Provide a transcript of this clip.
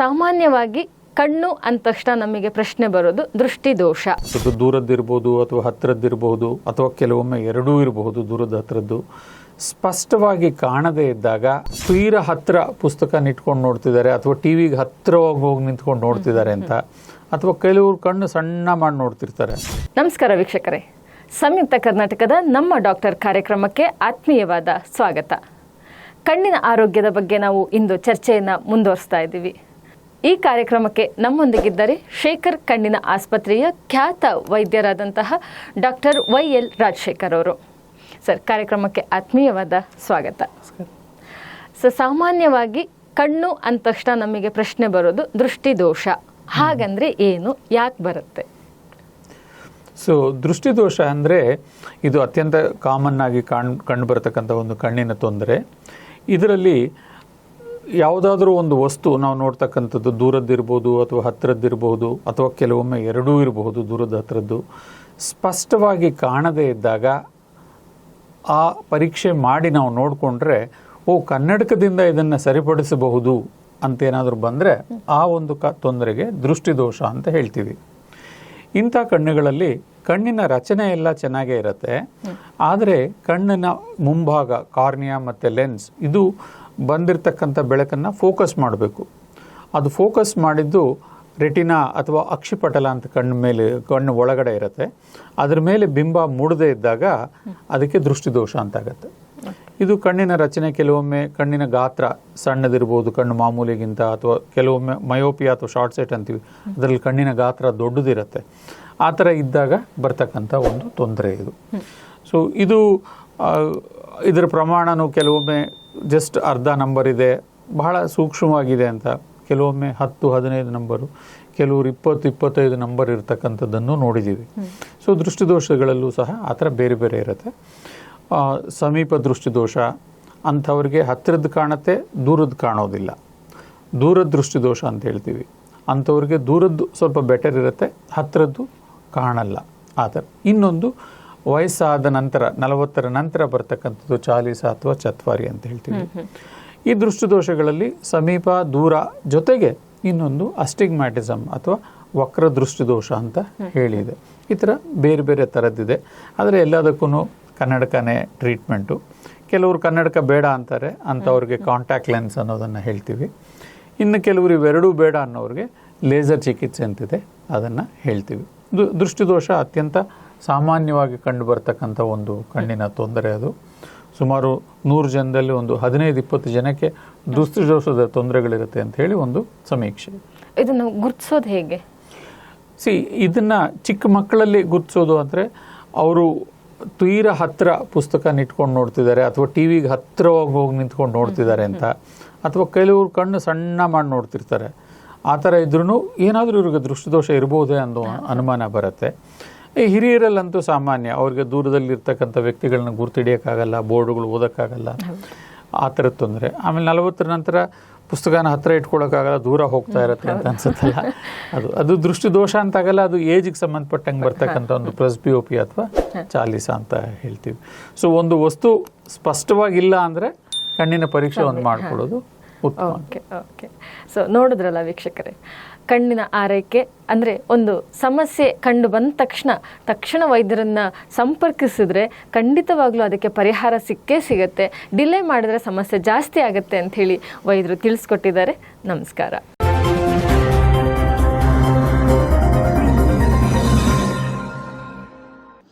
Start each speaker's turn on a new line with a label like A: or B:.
A: ಸಾಮಾನ್ಯವಾಗಿ ಕಣ್ಣು ಅಂದ ತಕ್ಷಣ ನಮಗೆ ಪ್ರಶ್ನೆ ಬರೋದು ದೃಷ್ಟಿ ದೋಷ
B: ಅದು ದೂರದ್ದಿರ್ಬೋದು ಅಥವಾ ಹತ್ತಿರದ್ದಿರಬಹುದು ಅಥವಾ ಕೆಲವೊಮ್ಮೆ ಎರಡೂ ಇರಬಹುದು ದೂರದ ಹತ್ತಿರದ್ದು. ಸ್ಪಷ್ಟವಾಗಿ ಕಾಣದೇ ಇದ್ದಾಗ ತೀರ ಹತ್ರ ಪುಸ್ತಕ ಇಟ್ಕೊಂಡು ನೋಡ್ತಿದ್ದಾರೆ ಅಥವಾ ಟಿವಿಗೆ ಹತ್ತಿರವಾಗಿ ಹೋಗಿ ನಿಂತ್ಕೊಂಡು ನೋಡ್ತಿದ್ದಾರೆ ಅಂತ. ಅಥವಾ ಕೆಲವರು ಕಣ್ಣು ಸಣ್ಣ ಮಾಡಿ ನೋಡ್ತಿರ್ತಾರೆ.
A: ನಮಸ್ಕಾರ ವೀಕ್ಷಕರೇ. ಸಂಯುಕ್ತ ಕರ್ನಾಟಕದ ನಮ್ಮ ಡಾಕ್ಟರ್ ಕಾರ್ಯಕ್ರಮಕ್ಕೆ ಆತ್ಮೀಯವಾದ ಸ್ವಾಗತ. ಕಣ್ಣಿನ ಆರೋಗ್ಯದ ಬಗ್ಗೆ ನಾವು ಇಂದು ಚರ್ಚೆಯನ್ನು ಮುಂದುವರಿಸ್ತಾ ಇದ್ದೀವಿ. ಈ ಕಾರ್ಯಕ್ರಮಕ್ಕೆ ನಮ್ಮೊಂದಿಗಿದ್ದರೆ ಶೇಖರ್ ಕಣ್ಣಿನ ಆಸ್ಪತ್ರೆಯ ಖ್ಯಾತ ವೈದ್ಯರಾದಂತಹ ಡಾಕ್ಟರ್ ವೈ ಎಲ್ ರಾಜಶೇಖರ್ ಅವರು. ಸರ್, ಕಾರ್ಯಕ್ರಮಕ್ಕೆ ಆತ್ಮೀಯವಾದ ಸ್ವಾಗತ. ಸೊ, ಸಾಮಾನ್ಯವಾಗಿ ಕಣ್ಣು ಅಂದ ತಕ್ಷಣ ನಮಗೆ ಪ್ರಶ್ನೆ ಬರೋದು ದೃಷ್ಟಿ ದೋಷ ಹಾಗಂದ್ರೆ ಏನು, ಯಾಕೆ ಬರುತ್ತೆ?
B: ಸೊ ದೃಷ್ಟಿದೋಷ ಅಂದರೆ ಇದು ಅತ್ಯಂತ ಕಾಮನ್ ಆಗಿ ಕಾಣ್, ಕಂಡು ಬರತಕ್ಕಂಥ ಒಂದು ಕಣ್ಣಿನ ತೊಂದರೆ. ಇದರಲ್ಲಿ ಯಾವುದಾದ್ರೂ ಒಂದು ವಸ್ತು ನಾವು ನೋಡ್ತಕ್ಕಂಥದ್ದು ದೂರದ್ದಿರ್ಬೋದು ಅಥವಾ ಹತ್ತಿರದ್ದಿರ್ಬೋದು ಅಥವಾ ಕೆಲವೊಮ್ಮೆ ಎರಡೂ ಇರಬಹುದು ದೂರದ ಹತ್ತಿರದ್ದು ಸ್ಪಷ್ಟವಾಗಿ ಕಾಣದೇ ಇದ್ದಾಗ ಆ ಪರೀಕ್ಷೆ ಮಾಡಿ ನಾವು ನೋಡಿಕೊಂಡ್ರೆ ಓ ಕನ್ನಡಕದಿಂದ ಇದನ್ನು ಸರಿಪಡಿಸಬಹುದು ಅಂತ ಏನಾದರೂ ಬಂದರೆ ಆ ಒಂದು ಕ ತೊಂದರೆಗೆ ದೃಷ್ಟಿದೋಷ ಅಂತ ಹೇಳ್ತೀವಿ. ಇಂಥ ಕಣ್ಣುಗಳಲ್ಲಿ ಕಣ್ಣಿನ ರಚನೆ ಎಲ್ಲ ಚೆನ್ನಾಗೇ ಇರುತ್ತೆ. ಆದರೆ ಕಣ್ಣಿನ ಮುಂಭಾಗ ಕಾರ್ನಿಯಾ ಮತ್ತು ಲೆನ್ಸ್ ಇದು ಬಂದಿರತಕ್ಕಂಥ ಬೆಳಕನ್ನು ಫೋಕಸ್ ಮಾಡಬೇಕು. ಅದು ಫೋಕಸ್ ಮಾಡಿದ್ದು ರೆಟಿನಾ ಅಥವಾ ಅಕ್ಷಿಪಟಲ ಅಂತ ಕಣ್ಣು ಮೇಲೆ ಕಣ್ಣು ಒಳಗಡೆ ಇರುತ್ತೆ. ಅದ್ರ ಮೇಲೆ ಬಿಂಬ ಮೂಡದೇ ಇದ್ದಾಗ ಅದಕ್ಕೆ ದೃಷ್ಟಿದೋಷ ಅಂತಾಗತ್ತೆ. ಇದು ಕಣ್ಣಿನ ರಚನೆ ಕೆಲವೊಮ್ಮೆ ಕಣ್ಣಿನ ಗಾತ್ರ ಸಣ್ಣದಿರ್ಬೋದು ಕಣ್ಣು ಮಾಮೂಲಿಗಿಂತ ಅಥವಾ ಕೆಲವೊಮ್ಮೆ ಮಯೋಪಿಯಾ ಅಥವಾ ಶಾರ್ಟ್ ಸೈಟ್ ಅಂತೀವಿ ಅದರಲ್ಲಿ ಕಣ್ಣಿನ ಗಾತ್ರ ದೊಡ್ಡದಿರುತ್ತೆ. ಆ ಥರ ಇದ್ದಾಗ ಬರ್ತಕ್ಕಂಥ ಒಂದು ತೊಂದರೆ ಇದು. ಸೊ ಇದು ಇದರ ಪ್ರಮಾಣನೂ ಕೆಲವೊಮ್ಮೆ ಜಸ್ಟ್ ಅರ್ಧ ನಂಬರ್ ಇದೆ. ಬಹಳ ಸೂಕ್ಷ್ಮವಾಗಿದೆ ಅಂತ. ಕೆಲವೊಮ್ಮೆ ಹತ್ತು ಹದಿನೈದು ನಂಬರು ಕೆಲವರು ಇಪ್ಪತ್ತು ಇಪ್ಪತ್ತೈದು ನಂಬರ್ ಇರತಕ್ಕಂಥದ್ದನ್ನು ನೋಡಿದ್ದೀವಿ ಸೊ ದೃಷ್ಟಿದೋಷಗಳಲ್ಲೂ ಸಹ ಆ ಥರ ಬೇರೆ ಬೇರೆ ಇರುತ್ತೆ. ಸಮೀಪ ದೃಷ್ಟಿದೋಷ ಅಂಥವ್ರಿಗೆ ಹತ್ತಿರದ್ದು ಕಾಣುತ್ತೆ ದೂರದ್ದು ಕಾಣೋದಿಲ್ಲ. ದೂರದ ದೃಷ್ಟಿದೋಷ ಅಂತ ಹೇಳ್ತೀವಿ. ಅಂಥವ್ರಿಗೆ ದೂರದ್ದು ಸ್ವಲ್ಪ ಬೆಟರ್ ಇರುತ್ತೆ ಹತ್ತಿರದ್ದು ಕಾಣಲ್ಲ. ಆ ಥರ. ಇನ್ನೊಂದು ವಯಸ್ಸಾದ ನಂತರ ನಲವತ್ತರ ನಂತರ ಬರ್ತಕ್ಕಂಥದ್ದು ಚಾಲೀಸ ಅಥವಾ ಚತ್ವಾರಿ ಅಂತ ಹೇಳ್ತೀವಿ. ಈ ದೃಷ್ಟಿದೋಷಗಳಲ್ಲಿ ಸಮೀಪ ದೂರ ಜೊತೆಗೆ ಇನ್ನೊಂದು ಅಸ್ಟಿಗ್ಮ್ಯಾಟಿಸಮ್ ಅಥವಾ ವಕ್ರ ದೃಷ್ಟಿದೋಷ ಅಂತ ಹೇಳಿದೆ. ಈ ಥರ ಬೇರೆ ಬೇರೆ ಥರದ್ದಿದೆ. ಆದರೆ ಎಲ್ಲದಕ್ಕೂ ಕನ್ನಡಕನೇ ಟ್ರೀಟ್ಮೆಂಟು. ಕೆಲವರು ಕನ್ನಡಕ ಬೇಡ ಅಂತಾರೆ ಅಂಥವ್ರಿಗೆ ಕಾಂಟ್ಯಾಕ್ಟ್ ಲೆನ್ಸ್ ಅನ್ನೋದನ್ನು ಹೇಳ್ತೀವಿ. ಇನ್ನು ಕೆಲವರು ಇವೆರಡೂ ಬೇಡ ಅನ್ನೋರಿಗೆ ಲೇಸರ್ ಚಿಕಿತ್ಸೆ ಅಂತಿದೆ ಅದನ್ನು ಹೇಳ್ತೀವಿ. ದೃಷ್ಟಿದೋಷ ಅತ್ಯಂತ ಸಾಮಾನ್ಯವಾಗಿ ಕಂಡು ಬರ್ತಕ್ಕಂಥ ಒಂದು ಕಣ್ಣಿನ ತೊಂದರೆ ಅದು. ಸುಮಾರು ನೂರು ಜನದಲ್ಲಿ ಒಂದು ಹದಿನೈದು ಇಪ್ಪತ್ತು ಜನಕ್ಕೆ ದೃಷ್ಟಿದೋಷದ ತೊಂದರೆಗಳಿರುತ್ತೆ ಅಂತ ಹೇಳಿ ಒಂದು ಸಮೀಕ್ಷೆ.
A: ಇದನ್ನು ಗುರುತಿಸೋದು ಹೇಗೆ?
B: ಸಿ ಇದನ್ನ ಚಿಕ್ಕ ಮಕ್ಕಳಲ್ಲಿ ಗುರುತಿಸೋದು ಅಂದರೆ ಅವರು ತೀರ ಹತ್ತಿರ ಪುಸ್ತಕ ಇಟ್ಕೊಂಡು ನೋಡ್ತಿದ್ದಾರೆ ಅಥವಾ ಟಿ ವಿಗೆ ಹತ್ತಿರವಾಗಿ ಹೋಗಿ ನಿಂತ್ಕೊಂಡು ನೋಡ್ತಿದ್ದಾರೆ ಅಂತ. ಅಥವಾ ಕೆಲವರು ಕಣ್ಣು ಸಣ್ಣ ಮಾಡಿ ನೋಡ್ತಿರ್ತಾರೆ. ಆ ಥರ ಇದ್ರೂ ಏನಾದರೂ ಇವ್ರಿಗೆ ದೃಷ್ಟಿದೋಷ ಇರ್ಬೋದೇ ಅನ್ನೋ ಅನುಮಾನ ಬರುತ್ತೆ. ಹಿರಿಯರಲ್ಲಂತೂ ಸಾಮಾನ್ಯ ಅವ್ರಿಗೆ ದೂರದಲ್ಲಿರ್ತಕ್ಕಂಥ ವ್ಯಕ್ತಿಗಳನ್ನ ಗುರ್ತಿಡಿಯೋಕ್ಕಾಗಲ್ಲ ಬೋರ್ಡುಗಳು ಓದೋಕ್ಕಾಗಲ್ಲ. ಆ ಥರದ ತೊಂದರೆ. ಆಮೇಲೆ ನಲವತ್ತರ ನಂತರ ಪುಸ್ತಕನ ಹತ್ತಿರ ಇಟ್ಕೊಳ್ಳೋಕ್ಕಾಗಲ್ಲ ದೂರ ಹೋಗ್ತಾ ಇರುತ್ತೆ ಅಂತ ಅನ್ಸುತ್ತಲ್ಲ. ಅದು ಅದು ದೃಷ್ಟಿದೋಷ ಅಂತಾಗಲ್ಲ ಅದು ಏಜಿಗೆ ಸಂಬಂಧಪಟ್ಟಂಗೆ ಬರ್ತಕ್ಕಂಥ ಒಂದು ಪ್ರೆಸ್ಬಿಯೋಪಿ ಅಥವಾ ಚಾಲಿಸ ಅಂತ ಹೇಳ್ತೀವಿ. ಸೊ ಒಂದು ವಸ್ತು ಸ್ಪಷ್ಟವಾಗಿಲ್ಲ ಅಂದರೆ ಕಣ್ಣಿನ ಪರೀಕ್ಷೆ ಒಂದು ಮಾಡ್ಕೊಳ್ಳೋದು
A: ಓಕೆ ಓಕೆ ಸೊ ನೋಡಿದ್ರಲ್ಲ ವೀಕ್ಷಕರೇ, ಕಣ್ಣಿನ ಆರೈಕೆ ಅಂದರೆ ಒಂದು ಸಮಸ್ಯೆ ಕಂಡು ಬಂದ ತಕ್ಷಣ ತಕ್ಷಣ ವೈದ್ಯರನ್ನ ಸಂಪರ್ಕಿಸಿದ್ರೆ ಖಂಡಿತವಾಗ್ಲೂ ಅದಕ್ಕೆ ಪರಿಹಾರ ಸಿಕ್ಕೇ ಸಿಗುತ್ತೆ. ಡಿಲೇ ಮಾಡಿದ್ರೆ ಸಮಸ್ಯೆ ಜಾಸ್ತಿ ಆಗುತ್ತೆ ಅಂತ ಹೇಳಿ ವೈದ್ಯರು ತಿಳಿಸ್ಕೊಟ್ಟಿದ್ದಾರೆ. ನಮಸ್ಕಾರ.